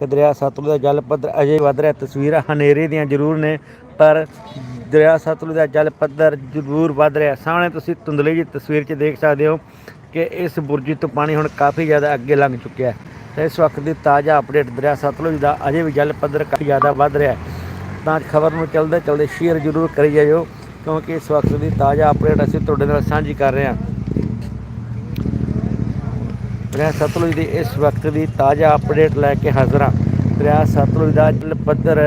ਕਿ ਦਰਿਆ ਸਤਲੁਜ ਦਾ ਜਲ ਪੱਧਰ ਅਜੇ ਵਧ ਰਿਹਾ, ਤਸਵੀਰਾਂ ਹਨੇਰੇ ਦੀਆਂ ਜ਼ਰੂਰ ਨੇ, ਪਰ ਦਰਿਆ ਸਤਲੁਜ ਦਾ ਜਲ ਪੱਧਰ ਜ਼ਰੂਰ ਵਧ ਰਿਹਾ। ਸਾਹਮਣੇ ਤੁਸੀਂ ਧੁੰਦਲੀ ਜੀ ਤਸਵੀਰ 'ਚ ਦੇਖ ਸਕਦੇ ਹੋ ਕਿ ਇਸ ਬੁਰਜੀ ਤੋਂ ਪਾਣੀ ਹੁਣ ਕਾਫੀ ਜ਼ਿਆਦਾ ਅੱਗੇ ਲੰਘ ਚੁੱਕਿਆ ਹੈ। ਤੇ ਇਸ ਵਕਤ ਦੀ ਤਾਜ਼ਾ ਅਪਡੇਟ ਦਰਿਆ ਸਤਲੁਜ ਦਾ ਅਜੇ ਵੀ ਜਲ ਪੱਧਰ ਕਾਫੀ ਜ਼ਿਆਦਾ ਵੱਧ ਰਿਹਾ ਹੈ। ਤਾਂ ਖਬਰ ਨੂੰ ਚਲਦੇ ਚਲਦੇ ਸ਼ੇਅਰ ਜ਼ਰੂਰ ਕਰੀ ਜਾਇਓ, ਕਿਉਂਕਿ ਇਸ ਵਕਤ ਦੀ ਤਾਜ਼ਾ ਅਪਡੇਟ ਅਸੀਂ ਤੁਹਾਡੇ ਨਾਲ ਸਾਂਝੀ ਕਰ ਰਹੇ ਹਾਂ। ਦਰਿਆ ਸਤਲੁਜ ਦੀ ਇਸ ਵਕਤ ਦੀ ਤਾਜ਼ਾ ਅਪਡੇਟ ਲੈ ਕੇ ਹਾਜ਼ਰ ਹਾਂ। ਦਰਿਆ ਸਤਲੁਜ ਦਾ ਜਲ ਪੱਧਰ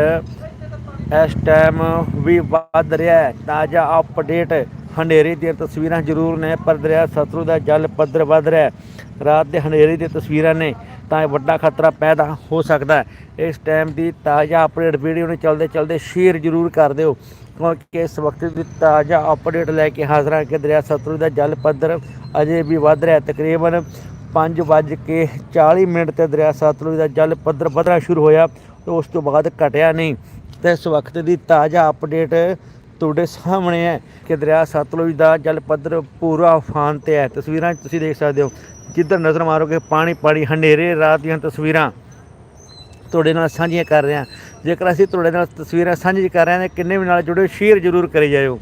ਇਸ ਟਾਈਮ ਵੀ ਵੱਧ ਰਿਹਾ ਹੈ। ਤਾਜ਼ਾ ਅਪਡੇਟ ਹਨੇਰੇ ਦੀਆਂ ਤਸਵੀਰਾਂ ਜ਼ਰੂਰ ਨੇ, ਪਰ ਦਰਿਆ ਸਤਲੁਜ ਦਾ ਜਲ ਪੱਧਰ ਵੱਧ ਰਿਹਾ ਹੈ। ਰਾਤ ਦੇ ਹਨੇਰੇ ਦੀਆਂ ਤਸਵੀਰਾਂ ਨੇ, ਤਾਂ ਇਹ ਵੱਡਾ ਖਤਰਾ ਪੈਦਾ ਹੋ ਸਕਦਾ ਹੈ। ਇਸ ਟਾਈਮ ਦੀ ਤਾਜ਼ਾ ਅਪਡੇਟ ਵੀਡੀਓ ਨੂੰ ਚਲਦੇ ਚਲਦੇ ਸ਼ੇਅਰ ਜ਼ਰੂਰ ਕਰ ਦਿਓ, ਕਿਉਂਕਿ ਇਸ ਵਕਤ ਦੀ ਤਾਜ਼ਾ ਅਪਡੇਟ ਲੈ ਕੇ ਹਾਜ਼ਰ ਹਾਂ ਕਿ ਦਰਿਆ ਸਤਲੁਜ ਦਾ ਜਲ ਪੱਧਰ ਅਜੇ ਵੀ ਵੱਧ ਰਿਹਾ ਤਕਰੀਬਨ 5 ਵੱਜ ਕੇ 40 ਮਿੰਟ ਤੇ ਦਰਿਆ ਸਤਲੁਜ ਦਾ ਜਲ ਪੱਧਰ ਵਧਣਾ ਸ਼ੁਰੂ ਹੋਇਆ ਤੇ ਉਸ ਤੋਂ ਬਾਅਦ ਘਟਿਆ ਨਹੀਂ। ਤੇ ਇਸ ਵਕਤ ਦੀ ਤਾਜ਼ਾ ਅਪਡੇਟ ਤੁਹਾਡੇ ਸਾਹਮਣੇ ਹੈ ਕਿ ਦਰਿਆ ਸਤਲੁਜ ਦਾ ਜਲ ਪੱਧਰ ਪੂਰਾ ਉਫਾਨ ਤੇ ਹੈ। ਤਸਵੀਰਾਂ ਤੁਸੀਂ ਦੇਖ ਸਕਦੇ ਹੋ, ਜਿੱਧਰ ਨਜ਼ਰ ਮਾਰੋਗੇ ਪਾਣੀ ਪਾਣੀ ਹਨੇਰੇ ਰਾਤ ਦੀਆਂ ਤਸਵੀਰਾਂ ਤੁਹਾਡੇ ਨਾਲ ਸਾਂਝੀਆਂ ਕਰ ਰਹੇ। ਹਾਂ ਜੇਕਰ ਅਸੀਂ ਤੁਹਾਡੇ ਨਾਲ ਤਸਵੀਰਾਂ ਸਾਂਝੀ ਕਰ ਰਹੇ ਹਾਂ, ਤਾਂ ਕਿੰਨੇ ਵੀ ਨਾਲ ਜੁੜੋ ਸ਼ੇਅਰ ਜ਼ਰੂਰ ਕਰੀ ਜਾਇਓ,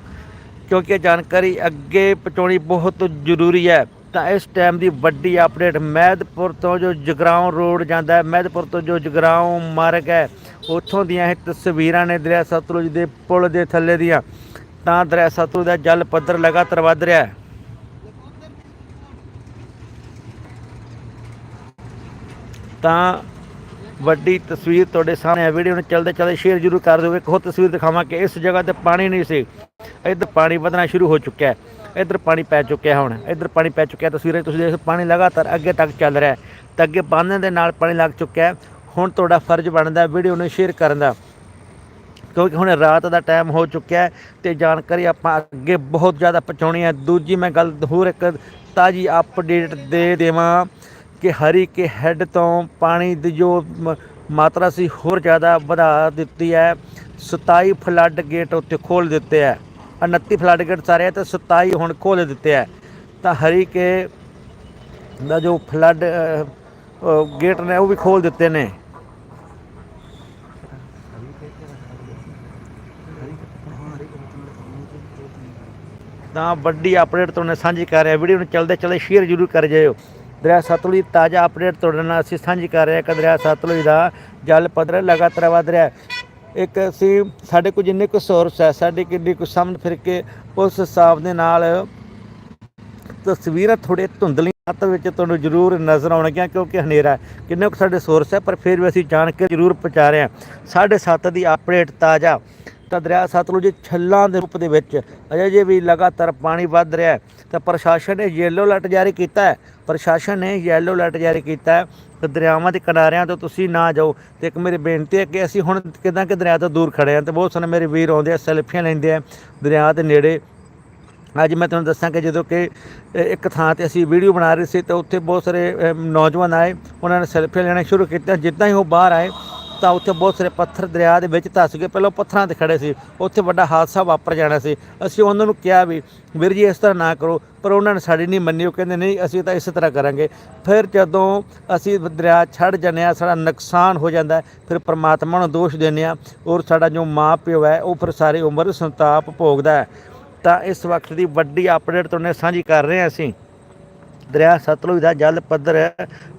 ਕਿਉਂਕਿ ਇਹ ਜਾਣਕਾਰੀ ਅੱਗੇ ਪਹੁੰਚਾਉਣੀ ਬਹੁਤ ਜ਼ਰੂਰੀ ਹੈ। ਤਾਂ ਇਸ ਟਾਈਮ ਦੀ ਵੱਡੀ ਅਪਡੇਟ ਮਹਿਦਪੁਰ ਤੋਂ ਜੋ ਜਗਰਾਉਂ ਰੋਡ ਜਾਂਦਾ ਹੈ, ਮਹਿਦਪੁਰ ਤੋਂ ਜੋ ਜਗਰਾਉਂ ਮਾਰਗ ਹੈ, ਉੱਥੋਂ ਦੀਆਂ ਇਹ ਤਸਵੀਰਾਂ ਨੇ ਦਰਿਆ ਸਤਲੁਜ ਦੇ ਪੁਲ ਦੇ ਥੱਲੇ ਦੀਆਂ। ਤਾਂ ਦਰਿਆ ਸਤਲੁਜ ਦਾ ਜਲ ਪੱਧਰ ਲਗਾਤਾਰ ਵੱਧ ਰਿਹਾ ਹੈ। ਤਾਂ ਵੱਡੀ ਤਸਵੀਰ ਤੁਹਾਡੇ ਸਾਹਮਣੇ ਹੈ। ਵੀਡੀਓ ਨੂੰ ਚਲਦੇ ਚਲਦੇ ਸ਼ੇਅਰ ਜ਼ਰੂਰ ਕਰ ਦਿਓ। ਇੱਕ ਹੋਰ ਤਸਵੀਰ ਦਿਖਾਵਾਂ ਕਿ ਇਸ ਜਗ੍ਹਾ ਤੇ ਪਾਣੀ ਨਹੀਂ ਸੀ। ਇੱਧਰ ਪਾਣੀ ਵਧਣਾ ਸ਼ੁਰੂ ਹੋ ਚੁੱਕਿਆ ਹੈ। ਇੱਧਰ ਪਾਣੀ ਪੈ ਚੁੱਕਿਆ ਹੁਣ। ਇੱਧਰ ਪਾਣੀ ਪੈ ਚੁੱਕਿਆ ਤਸਵੀਰਾਂ ਤੁਸੀਂ ਦੇਖੋ ਪਾਣੀ ਲਗਾਤਾਰ ਅੱਗੇ ਤੱਕ ਚੱਲ ਰਿਹਾ ਹੈ। ਤਾਂ ਅੱਗੇ ਬੰਨ੍ਹ ਦੇ ਨਾਲ ਪਾਣੀ ਲੱਗ ਚੁੱਕਿਆ ਹੈ। ਹੁਣ ਤੁਹਾਡਾ ਫਰਜ਼ ਬਣਦਾ ਵੀਡੀਓ ਨੂੰ ਸ਼ੇਅਰ ਕਰਨ ਦਾ। ਕਿਉਂਕਿ ਹੁਣ ਰਾਤ ਦਾ ਟਾਈਮ ਹੋ ਚੁੱਕਿਆ ਹੈ ਤੇ ਜਾਣਕਾਰੀ ਆਪਾਂ ਅੱਗੇ ਬਹੁਤ ਜ਼ਿਆਦਾ ਪਹੁੰਚਾਉਣੀ ਹੈ। ਦੂਜੀ ਮੈਂ ਗੱਲ ਹੋਰ ਇੱਕ ਤਾਜੀ ਅਪਡੇਟ ਦੇ ਦੇਵਾਂ। ਕਿ ਹਰੀ ਕੇ ਹੈੱਡ ਤੋਂ ਪਾਣੀ ਦੀ ਜੋ ਮ- ਮਾਤਰਾ ਸੀ ਹੋਰ ਜ਼ਿਆਦਾ ਵਧਾ ਦਿੱਤੀ ਹੈ। 27 ਫਲੱਡ ਗੇਟ ਉੱਤੇ ਖੋਲ ਦਿੱਤੇ ਹੈ। 29 ਫਲੱਡ ਗੇਟ ਸਾਰੇ ਹੈ ਤੇ 27 ਹੁਣ ਖੋਲ ਦਿੱਤੇ ਹੈ। ਤਾਂ ਹਰੀ ਕੇ ਦਾ ਜੋ ਫਲੱਡ ਗੇਟ ਨੇ ਉਹ ਵੀ ਖੋਲ ਦਿੱਤੇ ਨੇ। ਤਾਂ ਵੱਡੀ ਅਪਡੇਟ ਤੁਹਾਨੂੰ ਸਾਂਝੀ ਕਰ ਰਿਹਾ। ਵੀਡੀਓ ਨੂੰ ਚਲਦੇ ਚਲਦੇ ਸ਼ੇਅਰ ਜ਼ਰੂਰ ਕਰ ਜਾਇਓ। ਦਰਿਆ ਸਤਲੁਜ ਦੀ ਤਾਜ਼ਾ ਅਪਡੇਟ ਤੁਹਾਡੇ ਨਾਲ ਅਸੀਂ ਸਾਂਝੀ ਕਰ ਰਹੇ ਹਾਂ ਕਿ ਦਰਿਆ ਸਤਲੁਜ ਦਾ ਜਲ ਪੱਧਰ ਲਗਾਤਾਰ ਵਧ ਰਿਹਾ ਹੈ। ਇੱਕ ਅਸੀਂ ਸਾਡੇ ਕੋਲ ਜਿੰਨੇ ਕੁ ਸੋਰਸ ਹੈ, ਸਾਡੀ ਕਿੰਨੀ ਕੁ ਸਾਹਮਣੇ ਫਿਰ ਕੇ ਉਸ ਹਿਸਾਬ ਦੇ ਨਾਲ ਤਸਵੀਰਾਂ ਥੋੜੇ ਧੁੰਦਲੀਆਂ ਹੱਥ ਵਿੱਚ ਤੁਹਾਨੂੰ ਜ਼ਰੂਰ ਨਜ਼ਰ ਆਉਣਗੀਆਂ ਕਿਉਂਕਿ ਹਨੇਰਾ ਕਿੰਨੇ ਕੁ ਸਾਡੇ ਸੋਰਸ ਹੈ, ਪਰ ਫਿਰ ਵੀ ਅਸੀਂ ਜਾਣ ਕੇ ਜ਼ਰੂਰ ਪਹੁੰਚਾ ਰਹੇ ਹਾਂ। ਸਾਢੇ ਸੱਤ ਦੀ ਅਪਡੇਟ ਤਾਜ਼ਾ। ਤਾਂ ਦਰਿਆ ਸਤਲੁਜ ਛੱਲਾਂ ਦੇ ਰੂਪ ਦੇ ਵਿੱਚ ਅਜੇ ਵੀ ਲਗਾਤਾਰ ਪਾਣੀ ਵੱਧ ਰਿਹਾ ਹੈ। ਤਾਂ ਪ੍ਰਸ਼ਾਸਨ ਨੇ ਯੈਲੋ ਅਲਰਟ ਜਾਰੀ ਕੀਤਾ ਹੈ। ਪ੍ਰਸ਼ਾਸਨ ਨੇ ਯੈਲੋ ਅਲਰਟ ਜਾਰੀ ਕੀਤਾ ਹੈ ਕਿ ਦਰਿਆਵਾਂ ਦੇ ਕਿਨਾਰਿਆਂ ਤੋਂ ਤੁਸੀਂ ਨਾ ਜਾਓ ਤੇ ਇੱਕ ਮੇਰੀ ਬੇਨਤੀ ਹੈ ਕਿ ਅਸੀਂ ਹੁਣ ਕਿਦਾਂ ਕਿ ਦਰਿਆ ਤੋਂ ਦੂਰ ਖੜੇ ਹਾਂ ਤੇ ਬਹੁਤ ਸਾਰੇ ਮੇਰੇ ਵੀਰ ਆਉਂਦੇ ਆ, ਸੈਲਫੀਆਂ ਲੈਂਦੇ ਆ ਦਰਿਆ ਦੇ ਨੇੜੇ। ਅੱਜ ਮੈਂ ਤੁਹਾਨੂੰ ਦੱਸਾਂ ਕਿ ਜਦੋਂ ਕਿ ਇੱਕ ਥਾਂ ਤੇ ਅਸੀਂ ਵੀਡੀਓ ਬਣਾ ਰਹੇ ਸੀ ਤਾਂ ਉੱਥੇ ਬਹੁਤ ਸਾਰੇ ਨੌਜਵਾਨ ਆਏ, ਉਹਨਾਂ ਨੇ ਸੈਲਫੀਆਂ ਲੈਣਾ ਸ਼ੁਰੂ ਕੀਤਾ ਜਿੱਦਾਂ ਹੀ ਉਹ ਬਾਹਰ ਆਏ ਤਾਂ ਉੱਥੇ ਬਹੁਤ ਸਾਰੇ ਪੱਥਰ ਦਰਿਆ ਦੇ ਵਿੱਚ ਧੱਸ ਗਏ। ਪਹਿਲਾਂ ਉਹ ਪੱਥਰਾਂ ਤੇ ਖੜੇ ਸੀ। ਉੱਥੇ ਵੱਡਾ ਹਾਦਸਾ ਵਾਪਰ ਜਾਣਾ ਸੀ। ਅਸੀਂ ਉਹਨਾਂ ਨੂੰ ਕਿਹਾ ਵੀ, ਵੀਰ ਜੀ ਇਸ ਤਰ੍ਹਾਂ ਨਾ ਕਰੋ, ਪਰ ਉਹਨਾਂ ਨੇ ਸਾਡੀ ਨਹੀਂ ਮੰਨੀ। ਉਹ ਕਹਿੰਦੇ, ਨਹੀਂ, ਅਸੀਂ ਤਾਂ ਇਸੇ ਤਰ੍ਹਾਂ ਕਰਾਂਗੇ। ਫਿਰ ਜਦੋਂ ਅਸੀਂ ਦਰਿਆ ਛੱਡ ਜਾਂਦੇ ਹਾਂ, ਸਾਡਾ ਨੁਕਸਾਨ ਹੋ ਜਾਂਦਾ ਫਿਰ ਪਰਮਾਤਮਾ ਨੂੰ ਦੋਸ਼ ਦਿੰਦੇ ਹਾਂ ਔਰ ਸਾਡਾ ਜੋ ਮਾਂ ਪਿਓ ਹੈ, ਉਹ ਫਿਰ ਸਾਰੀ ਉਮਰ ਸੰਤਾਪ ਭੋਗਦਾ ਹੈ। ਤਾਂ ਇਸ ਵਕਤ ਦੀ ਵੱਡੀ ਅਪਡੇਟ ਤੁਹਾਡੇ ਸਾਂਝੀ ਕਰ ਰਹੇ ਹਾਂ ਅਸੀਂ। ਦਰਿਆ ਸਤਲੁਜ ਦਾ ਜਲ ਪੱਧਰ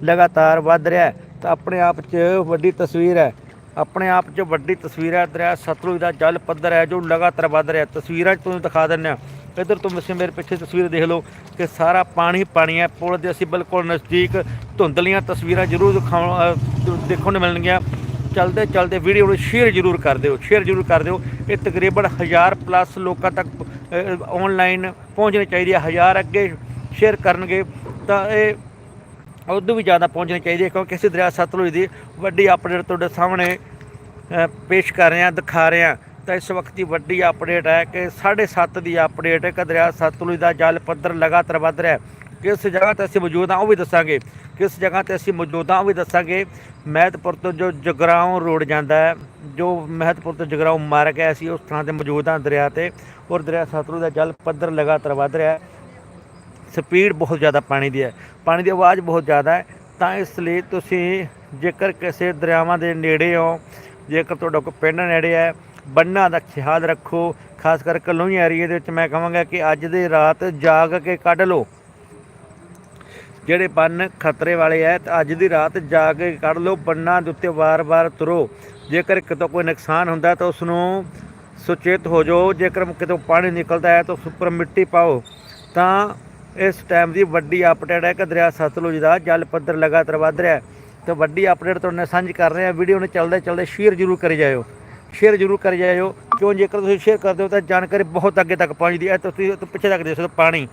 ਲਗਾਤਾਰ ਵੱਧ ਰਿਹਾ ਹੈ। ਤਾਂ ਆਪਣੇ ਆਪ 'ਚ ਵੱਡੀ ਤਸਵੀਰ ਹੈ। ਆਪਣੇ ਆਪ 'ਚ ਵੱਡੀ ਤਸਵੀਰ ਹੈ। ਦਰਿਆ ਸਤਲੁਜ ਦਾ ਜਲ ਪੱਧਰ ਹੈ, ਜੋ ਲਗਾਤਾਰ ਵੱਧ ਰਿਹਾ ਤਸਵੀਰਾਂ 'ਚ ਤੁਹਾਨੂੰ ਦਿਖਾ ਦਿੰਦੇ ਹਾਂ। ਇੱਧਰ ਤੋਂ ਤੁਸੀਂ ਮੇਰੇ ਪਿੱਛੇ ਤਸਵੀਰ ਦੇਖ ਲਓ ਕਿ ਸਾਰਾ ਪਾਣੀ ਪਾਣੀ ਹੈ। ਪੁਲ ਦੇ ਅਸੀਂ ਬਿਲਕੁਲ ਨਜ਼ਦੀਕ ਧੁੰਦਲੀਆਂ ਤਸਵੀਰਾਂ ਜ਼ਰੂਰ ਦਿਖਾਉਣ ਦੇਖਣ ਨੂੰ ਮਿਲਣਗੀਆਂ। ਚਲਦੇ ਚਲਦੇ ਵੀਡੀਓ ਨੂੰ ਸ਼ੇਅਰ ਜ਼ਰੂਰ ਕਰ ਦਿਓ ਸ਼ੇਅਰ ਜ਼ਰੂਰ ਕਰ ਦਿਓ। ਇਹ ਤਕਰੀਬਨ 1000 ਪਲੱਸ ਲੋਕਾਂ ਤੱਕ ਆਨਲਾਈਨ ਪਹੁੰਚਣੀ ਚਾਹੀਦੀ ਹੈ। 1000 ਅੱਗੇ ਸ਼ੇਅਰ ਕਰਨਗੇ। ਤਾਂ ਇਹ ਉਦੋਂ ਵੀ ਜ਼ਿਆਦਾ ਪਹੁੰਚਣੀ ਚਾਹੀਦੀ ਹੈ ਕਿਉਂਕਿ ਅਸੀਂ ਦਰਿਆ ਸਤਲੁਜ ਦੀ ਵੱਡੀ ਅਪਡੇਟ ਤੁਹਾਡੇ ਸਾਹਮਣੇ ਪੇਸ਼ ਕਰ ਰਹੇ ਹਾਂ ਦਿਖਾ ਰਹੇ। ਹਾਂ ਤਾਂ ਇਸ ਵਕਤ ਦੀ ਵੱਡੀ ਅਪਡੇਟ ਹੈ ਕਿ 7.5 ਦੀ ਅਪਡੇਟ ਹੈ ਕਿ ਦਰਿਆ ਸਤਲੁਜ ਦਾ ਜਲ ਪੱਧਰ ਲਗਾਤਾਰ ਵੱਧ ਰਿਹਾ ਹੈ। ਕਿਸ ਜਗ੍ਹਾ ਤੇ ਅਸੀਂ ਮੌਜੂਦ ਹਾਂ ਉਹ ਵੀ ਦੱਸਾਂਗੇ। ਕਿਸ ਜਗ੍ਹਾ ਤੇ ਅਸੀਂ ਮੌਜੂਦ ਹਾਂ ਉਹ ਵੀ ਦੱਸਾਂਗੇ। ਮਹਿਤਪੁਰ ਤੋਂ ਜੋ ਜਗਰਾਉਂ ਰੋਡ ਜਾਂਦਾ ਹੈ, ਜੋ ਮਹਿਤਪੁਰ ਤੋਂ ਜਗਰਾਉਂ ਮਾਰਗ ਹੈ, ਅਸੀਂ ਉਸ ਥਾਂ ਤੇ ਮੌਜੂਦ ਹਾਂ ਦਰਿਆ ਤੇ। ਔਰ ਦਰਿਆ ਸਤਲੁਜ ਦਾ ਜਲ ਪੱਧਰ ਲਗਾਤਾਰ ਵੱਧ ਰਿਹਾ ਹੈ। ਸਪੀਡ ਬਹੁਤ ਜ਼ਿਆਦਾ ਪਾਣੀ ਦੀ ਹੈ। ਪਾਣੀ ਦੀ ਆਵਾਜ਼ ਬਹੁਤ ਜ਼ਿਆਦਾ ਹੈ। ਤਾਂ ਇਸ ਲਈ ਤੁਸੀਂ ਜੇਕਰ ਕਿਸੇ ਦਰਿਆਵਾਂ ਦੇ ਨੇੜੇ ਹੋ, ਜੇਕਰ ਤੁਹਾਡਾ ਕੋਈ ਪਿੰਡ ਨੇੜੇ ਹੈ, ਬੰਨਾਂ ਦਾ ਖਿਆਲ ਰੱਖੋ। ਖਾਸ ਕਰਕੇ ਲੋਹੀ ਏਰੀਏ ਦੇ ਵਿੱਚ ਮੈਂ ਕਹਾਂਗਾ ਕਿ ਅੱਜ ਦੀ ਰਾਤ ਜਾਗ ਕੇ ਕੱਢ ਲਓ। ਜਿਹੜੇ ਬੰਨ ਖਤਰੇ ਵਾਲੇ ਐ ਤਾਂ ਅੱਜ ਦੀ ਰਾਤ ਜਾ ਕੇ ਕੱਢ ਲਓ। ਬੰਨਾਂ ਦੇ ਉੱਤੇ ਵਾਰ-ਵਾਰ ਤੁਰੋ। ਜੇਕਰ ਕਿਤੋਂ ਕੋਈ ਨੁਕਸਾਨ ਹੁੰਦਾ ਤਾਂ ਉਸ ਨੂੰ ਸੁਚੇਤ ਹੋ ਜਾਓ। ਜੇਕਰ ਕਿਤੋਂ ਪਾਣੀ ਨਿਕਲਦਾ ਹੈ ਤਾਂ ਉਸ ਉੱਪਰ ਮਿੱਟੀ ਪਾਓ। ਤਾਂ ਇਸ ਟਾਈਮ ਦੀ ਵੱਡੀ ਅਪਡੇਟ ਹੈ ਕਿ ਦਰਿਆ ਸਤਲੁਜ ਦਾ ਜਲ ਪੱਧਰ ਲਗਾਤਾਰ ਵਧ ਰਿਹਾ ਹੈ। ਤੇ ਵੱਡੀ ਅਪਡੇਟ ਤੁਹਾਡੇ ਨਾਲ ਸਾਂਝੀ ਕਰ ਰਹੇ ਹਾਂ ਵੀਡੀਓ ਨੂੰ ਚੱਲਦੇ ਚੱਲਦੇ ਸ਼ੇਅਰ ਜ਼ਰੂਰ ਕਰੀ ਜਾਇਓ। ਸ਼ੇਅਰ ਜ਼ਰੂਰ ਕਰੀ ਜਾਇਓ। ਕਿਉਂ ਜੇਕਰ ਤੁਸੀਂ ਸ਼ੇਅਰ ਕਰਦੇ ਹੋ ਤਾਂ ਜਾਣਕਾਰੀ ਬਹੁਤ ਅੱਗੇ ਤੱਕ ਪਹੁੰਚਦੀ ਹੈ। ਤੁਸੀਂ ਪਿੱਛੇ ਤੱਕ ਦੇਖ ਸਕਦੇ ਹੋ ਪਾਣੀ।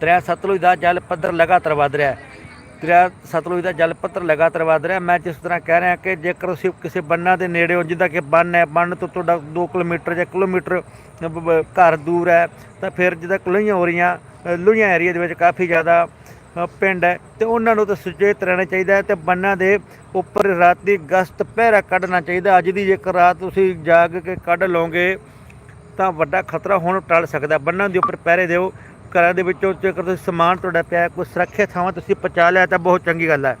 ਦਰਿਆ ਸਤਲੁਜ ਦਾ ਜਲ ਪੱਧਰ ਲਗਾਤਾਰ ਵਧ ਰਿਹਾ ਹੈ। ਦਰਿਆ ਸਤਲੁਜ ਦਾ ਜਲ ਪੱਧਰ ਲਗਾਤਾਰ ਵਧ ਰਿਹਾ। ਮੈਂ ਜਿਸ ਤਰ੍ਹਾਂ ਕਹਿ ਰਿਹਾ ਕਿ ਜੇਕਰ ਤੁਸੀਂ ਕਿਸੇ ਬੰਨਾਂ ਦੇ ਨੇੜੇ ਹੋ ਜਿੱਦਾਂ ਕਿ ਬੰਨ ਹੈ ਬੰਨ ਤੋਂ ਤੁਹਾਡਾ 2 ਕਿਲੋਮੀਟਰ ਜਾਂ ਕਿਲੋਮੀਟਰ ਘਰ ਦੂਰ ਹੈ ਤਾਂ ਫਿਰ ਜਿੱਦਾਂ ਕਲੋਈਆਂ ਹੋ ਰਹੀਆਂ ਅ, ਲੋਹੀਆਂ ਏਰੀਆ ਦੇ ਵਿੱਚ ਕਾਫੀ ਜ਼ਿਆਦਾ ਪਿੰਡ ਹੈ ਤੇ ਉਹਨਾਂ ਨੂੰ ਤਾਂ ਸੁਚੇਤ ਰਹਿਣਾ ਚਾਹੀਦਾ ਹੈ ਤੇ ਬੰਨਾਂ ਦੇ ਉੱਪਰ ਰਾਤੀ ਗਸ਼ਤ ਪਹਿਰਾ ਕੱਢਣਾ ਚਾਹੀਦਾ। ਅੱਜ ਦੀ ਜੇਕਰ ਰਾਤ ਤੁਸੀਂ ਜਾਗ ਕੇ ਕੱਢ ਲਓਗੇ ਤਾਂ ਵੱਡਾ ਖਤਰਾ ਹੁਣ ਟਲ ਸਕਦਾ। ਬੰਨਾਂ ਦੇ ਉੱਪਰ ਪਹਿਰੇ ਦਿਓ ਘਰਾਂ ਦੇ ਵਿੱਚੋਂ ਜੇਕਰ ਤੁਸੀਂ ਸਮਾਨ ਤੁਹਾਡਾ ਪਿਆ, ਕੋਈ ਸੁਰੱਖਿਅਤ ਥਾਵਾਂ ਤੁਸੀਂ ਪਹੁੰਚਾ ਲਿਆ ਤਾਂ ਬਹੁਤ ਚੰਗੀ ਗੱਲ ਹੈ।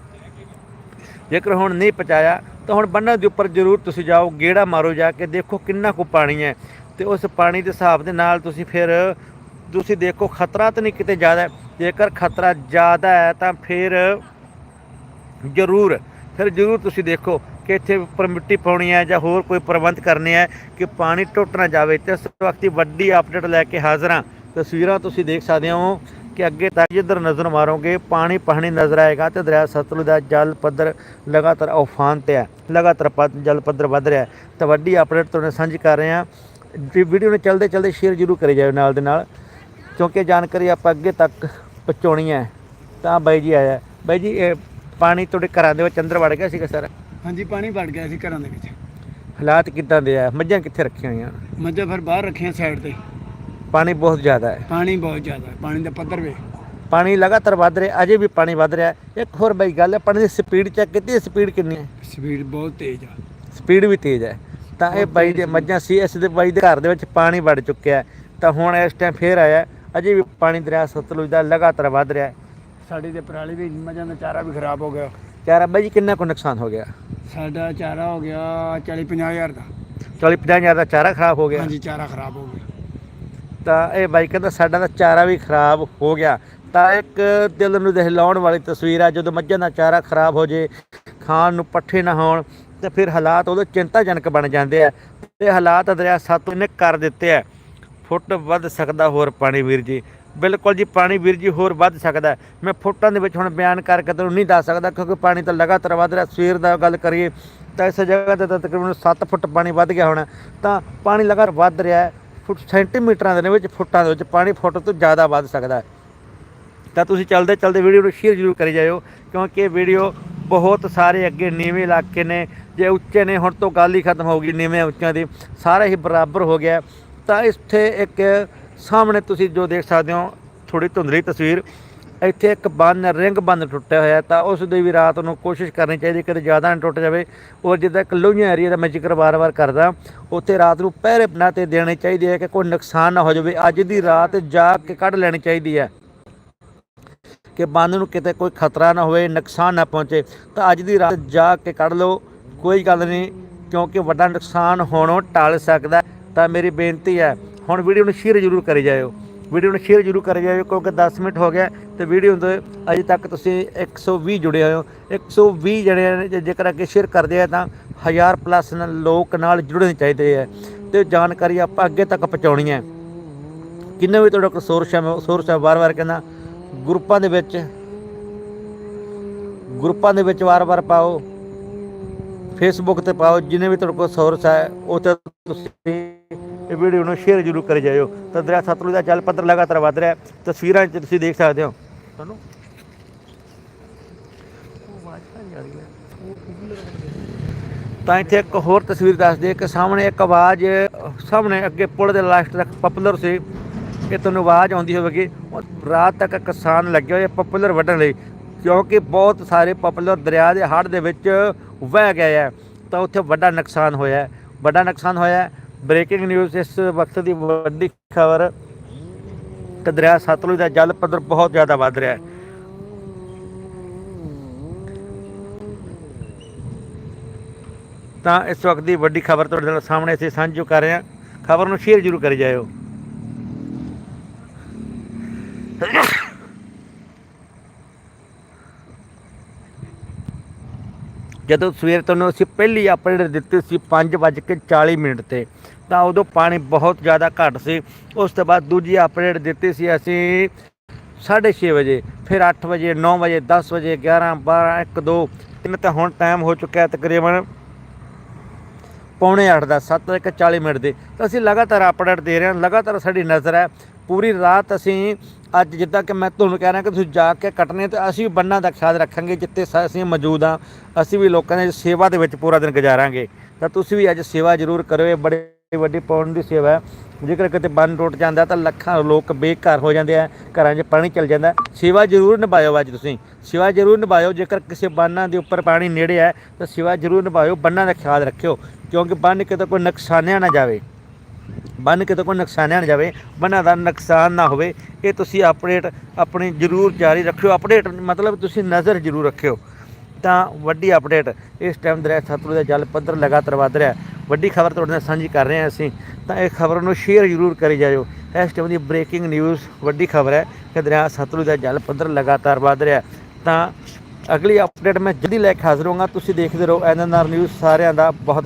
ਜੇਕਰ ਹੁਣ ਨਹੀਂ ਪਹੁੰਚਾਇਆ, ਤਾਂ ਹੁਣ ਬੰਨਾਂ ਦੇ ਉੱਪਰ ਜ਼ਰੂਰ ਤੁਸੀਂ ਜਾਓ, ਗੇੜਾ ਮਾਰੋ ਜਾ ਕੇ, ਦੇਖੋ ਕਿੰਨਾ ਕੁ ਪਾਣੀ ਹੈ ਤੇ ਉਸ ਪਾਣੀ ਦੇ ਹਿਸਾਬ ਦੇ ਨਾਲ ਤੁਸੀਂ ਫਿਰ ਤੁਸੀਂ ਦੇਖੋ ਖਤਰਾ ਤਾਂ ਨਹੀਂ ਕਿਤੇ ਜ਼ਿਆਦਾ ਜੇਕਰ ਖਤਰਾ ਜ਼ਿਆਦਾ ਹੈ ਤਾਂ ਫਿਰ ਜ਼ਰੂਰ ਫਿਰ ਜ਼ਰੂਰ ਤੁਸੀਂ ਦੇਖੋ ਕਿ ਇੱਥੇ ਉੱਪਰ ਮਿੱਟੀ ਪਾਉਣੀ ਹੈ ਜਾਂ ਹੋਰ ਕੋਈ ਪ੍ਰਬੰਧ ਕਰਨੇ ਹੈ ਕਿ ਪਾਣੀ ਟੁੱਟ ਨਾ ਜਾਵੇ ਤੇ ਇਸ ਵਕਤ ਦੀ ਵੱਡੀ ਅਪਡੇਟ ਲੈ ਕੇ ਹਾਜ਼ਰ ਹਾਂ। ਤਸਵੀਰਾਂ ਤੁਸੀਂ ਦੇਖ ਸਕਦੇ ਹੋ ਕਿ ਅੱਗੇ ਤੱਕ ਜਿੱਧਰ ਨਜ਼ਰ ਮਾਰੋਗੇ ਪਾਣੀ ਪਾਣੀ ਨਜ਼ਰ ਆਏਗਾ ਤੇ ਦਰਿਆ ਸਤਲੁਜ ਦਾ ਜਲ ਪੱਧਰ ਲਗਾਤਾਰ ਉਫਾਨ ਤੇ ਹੈ ਲਗਾਤਾਰ ਜਲ ਪੱਧਰ ਵੱਧ ਰਿਹਾ ਹੈ। ਤਾਂ ਵੱਡੀ ਅਪਡੇਟ ਤੁਹਾਨੂੰ ਸਾਂਝੀ ਕਰ ਰਹੇ ਹਾਂ। ਵੀਡੀਓ ਨੂੰ ਚਲਦੇ ਚਲਦੇ ਸ਼ੇਅਰ ਜ਼ਰੂਰ ਕਰੀ ਜਾਓ ਨਾਲ ਦੇ ਨਾਲ ਕਿਉਂਕਿ ਜਾਣਕਾਰੀ ਆਪਾਂ ਅੱਗੇ ਤੱਕ ਪਹੁੰਚਾਉਣੀ ਹੈ। ਤਾਂ ਬਾਈ ਜੀ ਆਇਆ। ਬਾਈ ਜੀ ਇਹ ਪਾਣੀ ਤੁਹਾਡੇ ਘਰਾਂ ਦੇ ਵਿੱਚ ਅੰਦਰ ਵੜ ਗਿਆ ਸੀਗਾ ਸਰ? ਹਾਂਜੀ ਪਾਣੀ ਵੜ ਗਿਆ ਸੀ ਘਰਾਂ ਦੇ ਵਿੱਚ। ਹਾਲਾਤ ਕਿੱਦਾਂ ਦੇ ਆ? ਮੱਝਾਂ ਕਿੱਥੇ ਰੱਖੀਆਂ ਹੋਈਆਂ? ਮੱਝਾਂ ਫਿਰ ਬਾਹਰ ਰੱਖੀਆਂ ਸਾਈਡ ਤੇ। ਪਾਣੀ ਬਹੁਤ ਜ਼ਿਆਦਾ ਹੈ। ਪਾਣੀ ਬਹੁਤ ਜ਼ਿਆਦਾ ਹੈ। ਪਾਣੀ ਦਾ ਪੱਧਰ ਵੇ। ਪਾਣੀ ਲਗਾਤਾਰ ਵੱਧ ਰਿਹਾ ਅਜੇ ਵੀ ਪਾਣੀ ਵੱਧ ਰਿਹਾ। ਇੱਕ ਹੋਰ ਬਾਈ ਗੱਲ ਹੈ ਪਾਣੀ ਦੀ ਸਪੀਡ ਚੈੱਕ ਕੀਤੀ ਸਪੀਡ ਕਿੰਨੀ ਹੈ? ਸਪੀਡ ਬਹੁਤ ਤੇਜ਼ ਆ। ਸਪੀਡ ਵੀ ਤੇਜ਼ ਹੈ। ਤਾਂ ਇਹ ਬਾਈ ਦੇ ਮੱਝਾਂ ਸੀ ਇਸ ਦੇ ਬਾਈ ਦੇ ਘਰ ਦੇ ਵਿੱਚ ਪਾਣੀ ਵੜ ਚੁੱਕਿਆ ਹੈ। ਤਾਂ ਹੁਣ ਇਸ ਟਾਈਮ ਫੇਰ ਆਇਆ ਹੈ। ਅਜੇ ਵੀ ਪਾਣੀ ਦਰਿਆ ਸਤਲੁਜ ਦਾ ਲਗਾਤਾਰ ਵੱਧ ਰਿਹਾ ਹੈ। ਸਾਡੀ ਤੇ ਪਰਾਲੀ ਵੀ ਮੱਝਾਂ ਦਾ ਚਾਰਾ ਵੀ ਖਰਾਬ ਹੋ ਗਿਆ। ਚਾਰਾ ਬਾਈ ਜੀ ਕਿੰਨਾ ਕੁ ਨੁਕਸਾਨ ਹੋ ਗਿਆ? ਸਾਡਾ ਚਾਰਾ ਹੋ ਗਿਆ 40 50 ਹਜ਼ਾਰ ਦਾ। 40 50 ਹਜ਼ਾਰ ਦਾ ਚਾਰਾ ਖਰਾਬ ਹੋ ਗਿਆ। ਹਾਂਜੀ ਚਾਰਾ ਖਰਾਬ ਹੋ ਗਿਆ। ਤਾਂ ਇਹ ਬਾਈ ਕਹਿੰਦਾ ਸਾਡਾ ਤਾਂ ਚਾਰਾ ਵੀ ਖਰਾਬ ਹੋ ਗਿਆ। ਤਾਂ ਇੱਕ ਦਿਲ ਨੂੰ ਦਹਿਲਾਉਣ ਵਾਲੀ ਤਸਵੀਰ ਆ, ਜਦੋਂ ਮੱਝਾਂ ਦਾ ਚਾਰਾ ਖਰਾਬ ਹੋ ਜੇ, ਖਾਣ ਨੂੰ ਪੱਠੇ ਨਾ ਹੋਣ, ਤੇ ਫਿਰ ਹਾਲਾਤ ਉਹਦੇ ਚਿੰਤਾਜਨਕ ਬਣ ਜਾਂਦੇ ਆ। ਤੇ ਹਾਲਾਤ ਦਰਿਆ ਸਤਲੁਜ ਨੇ ਕਰ ਦਿੱਤੇ ਆ। ਫੁੱਟ ਵੱਧ ਸਕਦਾ ਹੋਰ ਪਾਣੀ ਵੀਰ ਜੀ। ਬਿਲਕੁਲ ਜੀ, ਪਾਣੀ ਵੀਰ ਜੀ ਹੋਰ ਵੱਧ ਸਕਦਾ। ਮੈਂ ਫੁੱਟਾਂ ਦੇ ਵਿੱਚ ਹੁਣ ਬਿਆਨ ਕਰਕੇ ਤੁਹਾਨੂੰ ਨਹੀਂ ਦੱਸ ਸਕਦਾ, ਕਿਉਂਕਿ ਪਾਣੀ ਤਾਂ ਲਗਾਤਾਰ ਵੱਧ ਰਿਹਾ। ਸਵੇਰ ਦਾ ਗੱਲ ਕਰੀਏ ਤਾਂ ਇਸ ਜਗ੍ਹਾ ਤੇ ਤਾਂ ਤਕਰੀਬਨ 7 ਫੁੱਟ ਪਾਣੀ ਵੱਧ ਗਿਆ ਹੋਣਾ। ਤਾਂ ਪਾਣੀ ਲਗਾਤਾਰ ਵੱਧ ਰਿਹਾ। ਹੈ ਫੁੱਟ ਸੈਂਟੀਮੀਟਰਾਂ ਦੇ ਵਿੱਚ ਫੁੱਟਾਂ ਦੇ ਵਿੱਚ ਪਾਣੀ ਫੁੱਟ ਤੋਂ ਜ਼ਿਆਦਾ ਵੱਧ ਸਕਦਾ ਹੈ। ਤਾਂ ਤੁਸੀਂ ਚੱਲਦੇ ਚੱਲਦੇ ਵੀਡੀਓ ਨੂੰ ਸ਼ੇਅਰ ਜ਼ਰੂਰ ਕਰੀ ਜਾਇਓ, ਕਿਉਂਕਿ ਇਹ ਵੀਡੀਓ ਬਹੁਤ ਸਾਰੇ ਅੱਗੇ ਨੀਵੇਂ ਇਲਾਕੇ ਨੇ, ਜੇ ਉੱਚੇ ਨੇ, ਹੁਣ ਤੋਂ ਗੱਲ ਹੀ ਖਤਮ ਹੋ ਗਈ ਨੀਵੇਂ ਉੱਚਿਆਂ ਦੀ, ਸਾਰਾ ਹੀ ਬਰਾਬਰ ਹੋ ਗਿਆ ਤਾਂ ਇੱਥੇ ਇੱਕ ਸਾਹਮਣੇ ਤੁਸੀਂ ਜੋ ਦੇਖ ਸਕਦੇ ਹੋ ਥੋੜੀ ਧੁੰਦਲੀ ਤਸਵੀਰ ਇੱਥੇ ਇੱਕ ਬੰਨ, ਰਿੰਗ ਬੰਨ ਟੁੱਟਿਆ ਹੋਇਆ ਤਾਂ ਉਸ ਦੀ ਵੀ ਰਾਤ ਨੂੰ ਕੋਸ਼ਿਸ਼ ਕਰਨੀ ਚਾਹੀਦੀ ਕਿ ਜ਼ਿਆਦਾ ਨਾ ਟੁੱਟ ਜਾਵੇ। ਔਰ ਜਿੱਦਾਂ ਇੱਕ ਲੋਹੀਆਂ ਏਰੀਆ ਦਾ ਮੈਂ ਜ਼ਿਕਰ ਵਾਰ-ਵਾਰ ਕਰਦਾ, ਉੱਥੇ ਰਾਤ ਨੂੰ ਪਹਿਰੇ ਬਣਾ ਤੇ ਦੇਣੇ ਚਾਹੀਦੇ ਹੈ ਕਿ ਕੋਈ ਨੁਕਸਾਨ ਨਾ ਹੋ ਜਾਵੇ। ਅੱਜ ਦੀ ਰਾਤ ਜਾ ਕੇ ਕੱਢ ਲੈਣੀ ਚਾਹੀਦੀ ਹੈ ਕਿ ਬੰਨ ਨੂੰ ਕਿਤੇ ਕੋਈ ਖਤਰਾ ਨਾ ਹੋਵੇ, ਨੁਕਸਾਨ ਨਾ ਪਹੁੰਚੇ। ਤਾਂ ਅੱਜ ਦੀ ਰਾਤ ਜਾ ਕੇ ਕੱਢ ਲਓ, ਕੋਈ ਗੱਲ ਨਹੀਂ, ਕਿਉਂਕਿ ਵੱਡਾ ਨੁਕਸਾਨ ਹੋਣੋਂ ਟਾਲ ਸਕਦਾ ਤਾਂ ਮੇਰੀ ਬੇਨਤੀ ਹੈ, ਹੁਣ ਵੀਡੀਓ ਨੂੰ ਸ਼ੇਅਰ ਜ਼ਰੂਰ ਕਰੀ ਜਾਇਓ। ਵੀਡੀਓ ਨੂੰ ਸ਼ੇਅਰ ਜ਼ਰੂਰ ਕਰੀ ਜਾਇਓ ਕਿਉਂਕਿ 10 ਮਿੰਟ ਹੋ ਗਿਆ ਤੇ ਵੀਡੀਓ ਦੇ ਅਜੇ ਤੱਕ ਤੁਸੀਂ 120 ਜੁੜੇ ਹੋਏ ਹੋ। 120 ਜਣੇ ਨੇ ਜੇ- ਜੇਕਰ ਅੱਗੇ ਸ਼ੇਅਰ ਕਰਦੇ ਆ ਤਾਂ ਹਜ਼ਾਰ ਪਲੱਸ ਲੋਕ ਨਾਲ ਜੁੜਨੇ ਚਾਹੀਦੇ ਹੈ ਤੇ ਜਾਣਕਾਰੀ ਆਪਾਂ ਅੱਗੇ ਤੱਕ ਪਹੁੰਚਾਉਣੀ ਹੈ ਕਿੰਨੇ ਵੀ ਤੁਹਾਡਾ ਕੋਈ ਸੋਰਸ ਹੈ ਮੈਂ ਸੋਰਸ ਹੈ ਵਾਰ-ਵਾਰ ਕਹਿੰਦਾ, ਗਰੁੱਪਾਂ ਦੇ ਵਿੱਚ ਗਰੁੱਪਾਂ ਦੇ ਵਿੱਚ ਵਾਰ-ਵਾਰ ਪਾਓ। ਫੇਸਬੁੱਕ ਤੇ ਪਾਓ, ਜਿੰਨੇ ਵੀ ਤੁਹਾਡੇ ਕੋਲ ਸੋਰਸ ਹੈ ਉੱਥੇ ਤੁਸੀਂ ਇਹ ਵੀਡੀਓ ਨੂੰ ਸ਼ੇਅਰ ਜ਼ਰੂਰ ਕਰੀ ਜਾਇਓ। ਤਾਂ ਦਰਿਆ ਸਤਲੁਜ ਦਾ ਜਲ ਪੱਧਰ ਲਗਾਤਾਰ ਵਧ ਰਿਹਾ ਤਸਵੀਰਾਂ 'ਚ ਤੁਸੀਂ ਦੇਖ ਸਕਦੇ ਹੋ। ਤੁਹਾਨੂੰ ਤਾਂ ਇੱਥੇ ਇੱਕ ਹੋਰ ਤਸਵੀਰ ਦੱਸ ਦੇ ਕਿ ਸਾਹਮਣੇ ਇੱਕ ਆਵਾਜ਼, ਸਾਹਮਣੇ ਅੱਗੇ ਪੁਲ ਦੇ ਲਾਸਟ ਤੱਕ ਪਪੂਲਰ ਸੀ। ਇਹ ਤੁਹਾਨੂੰ ਆਵਾਜ਼ ਆਉਂਦੀ ਹੋਵੇਗੀ। ਉਹ ਰਾਤ ਤੱਕ ਕਿਸਾਨ ਲੱਗੇ ਹੋਏ ਪਪੂਲਰ ਵੱਢਣ ਲਈ, ਕਿਉਂਕਿ ਬਹੁਤ ਸਾਰੇ ਪਪੂਲਰ ਦਰਿਆ ਦੇ ਹੜ੍ਹ ਦੇ ਵਿੱਚ ਵਹਿ ਗਿਆ ਹੈ, ਤਾਂ ਉੱਥੇ ਵੱਡਾ ਨੁਕਸਾਨ ਹੋਇਆ ਹੈ। ਵੱਡਾ ਨੁਕਸਾਨ ਹੋਇਆ ਹੈ ਬ੍ਰੇਕਿੰਗ ਨਿਊਜ਼ ਇਸ ਵਕਤ ਦੀ ਵੱਡੀ ਖਬਰ ਕਿ ਦਰਿਆ ਸਤਲੁਜ ਦਾ ਜਲ ਪੱਧਰ ਬਹੁਤ ਜ਼ਿਆਦਾ ਵੱਧ ਰਿਹਾ ਹੈ। ਤਾਂ ਇਸ ਵਕਤ ਦੀ ਵੱਡੀ ਖਬਰ ਤੁਹਾਡੇ ਨਾਲ ਸਾਹਮਣੇ ਅਸੀਂ ਸਾਂਝੀ ਕਰ ਰਹੇ ਹਾਂ। ਖਬਰ ਨੂੰ ਸ਼ੇਅਰ ਜ਼ਰੂਰ ਕਰੀ ਜਾਇਓ। ਜਦੋਂ ਸਵੇਰ ਤੁਹਾਨੂੰ ਅਸੀਂ ਪਹਿਲੀ ਅਪਡੇਟ ਦਿੱਤੀ ਸੀ 5:40 ਮਿੰਟ ਤੇ, ਤਾਂ ਉਦੋਂ ਪਾਣੀ ਬਹੁਤ ਜ਼ਿਆਦਾ ਘੱਟ ਸੀ। ਉਸ ਤੋਂ ਬਾਅਦ ਦੂਜੀ ਅਪਡੇਟ ਦਿੱਤੀ ਸੀ ਅਸੀਂ 6:30 ਵਜੇ, ਫਿਰ 8 ਵਜੇ 9 ਵਜੇ 10 ਵਜੇ 11 12 1 2 ਤਿੰਨ ਤਾਂ ਹੁਣ ਟਾਈਮ ਹੋ ਚੁੱਕਿਆ ਤਕਰੀਬਨ ਪੌਣੇ 8 ਦਾ 7 ਇੱਕ 40 ਮਿੰਟ ਦੇ। ਤਾਂ ਅਸੀਂ ਲਗਾਤਾਰ ਅਪਡੇਟ ਦੇ ਰਹੇ ਹਾਂ, ਲਗਾਤਾਰ ਸਾਡੀ ਨਜ਼ਰ ਹੈ। ਪੂਰੀ ਰਾਤ ਅਸੀਂ ਅੱਜ ਜਿੱਦਾਂ ਕਿ ਮੈਂ ਤੁਹਾਨੂੰ ਕਹਿ ਰਿਹਾ ਕਿ ਤੁਸੀਂ ਜਾ ਕੇ ਕੱਟਣੇ ਤੇ ਅਸੀਂ ਵੀ ਬੰਨਾਂ ਦਾ ਖਿਆਲ ਰੱਖਾਂਗੇ ਜਿੱਥੇ ਸ- ਅਸੀਂ ਮੌਜੂਦ ਹਾਂ, ਅਸੀਂ ਵੀ ਲੋਕਾਂ ਦੀ ਸੇਵਾ ਦੇ ਵਿੱਚ ਪੂਰਾ ਦਿਨ ਗੁਜ਼ਾਰਾਂਗੇ। ਤਾਂ ਤੁਸੀਂ ਵੀ ਅੱਜ ਸੇਵਾ ਜ਼ਰੂਰ ਕਰਿਓ, ਇਹ ਬੜੇ ਵੱਡੀ ਪੌਣ ਦੀ ਸੇਵਾ ਹੈ। ਜੇਕਰ ਕਿਤੇ ਬੰਨ ਟੁੱਟ ਜਾਂਦਾ ਤਾਂ ਲੱਖਾਂ ਲੋਕ ਬੇਘਰ ਹੋ ਜਾਂਦੇ ਆ, ਘਰਾਂ 'ਚ ਪਾਣੀ ਚਲ ਜਾਂਦਾ। ਸੇਵਾ ਜ਼ਰੂਰ ਨਿਭਾਇਓ ਅੱਜ ਤੁਸੀਂ। ਸੇਵਾ ਜ਼ਰੂਰ ਨਿਭਾਇਓ, ਜੇਕਰ ਕਿਸੇ ਬੰਨਾਂ ਦੇ ਉੱਪਰ ਪਾਣੀ ਨੇੜੇ ਹੈ ਤਾਂ ਸੇਵਾ ਜ਼ਰੂਰ ਨਿਭਾਇਓ, ਬੰਨਾਂ ਦਾ ਖਿਆਲ ਰੱਖਿਓ, ਕਿਉਂਕਿ ਬੰਨ ਕਿਤੇ ਕੋਈ ਨੁਕਸਾਨਿਆ ਨਾ ਜਾਵੇ। ਬੰਨ ਕਿਤੇ ਕੋਈ ਨੁਕਸਾਨਿਆ ਨਾ ਜਾਵੇ, ਬੰਨਾਂ ਦਾ ਨੁਕਸਾਨ ਨਾ ਹੋਵੇ, ਇਹ ਤੁਸੀਂ ਅਪਡੇਟ ਆਪਣੀ ਜ਼ਰੂਰ ਜਾਰੀ ਰੱਖਿਓ। ਅਪਡੇਟ ਮਤਲਬ ਤੁਸੀਂ ਨਜ਼ਰ ਜ਼ਰੂਰ ਰੱਖਿਓ। ਤਾਂ ਵੱਡੀ ਅਪਡੇਟ ਇਸ ਟਾਈਮ ਦਰਿਆ ਸਤਲੁਜ ਦਾ ਜਲ ਪੱਧਰ ਲਗਾਤਾਰ ਵਧ ਰਿਹਾ ਵੱਡੀ ਖਬਰ ਤੁਹਾਡੇ ਨਾਲ ਸਾਂਝੀ ਕਰ ਰਹੇ ਹਾਂ ਅਸੀਂ, ਤਾਂ ਇਹ ਖਬਰ ਨੂੰ ਸ਼ੇਅਰ ਜ਼ਰੂਰ ਕਰੀ ਜਾਇਓ। ਇਸ ਟਾਈਮ ਦੀ ਬ੍ਰੇਕਿੰਗ ਨਿਊਜ਼ ਵੱਡੀ ਖਬਰ ਹੈ ਕਿ ਦਰਿਆ ਸਤਲੁਜ ਦਾ ਜਲ ਪੱਧਰ ਲਗਾਤਾਰ ਵਧ ਰਿਹਾ ਤਾਂ ਅਗਲੀ ਅਪਡੇਟ ਮੈਂ ਜਲਦੀ ਲੈ ਕੇ ਹਾਜ਼ਰ ਹੋਵਾਂਗਾ। ਤੁਸੀਂ ਦੇਖਦੇ ਰਹੋ ਐਨਐਨਆਰ ਨਿਊਜ਼ ਸਾਰਿਆਂ ਦਾ ਬਹੁਤ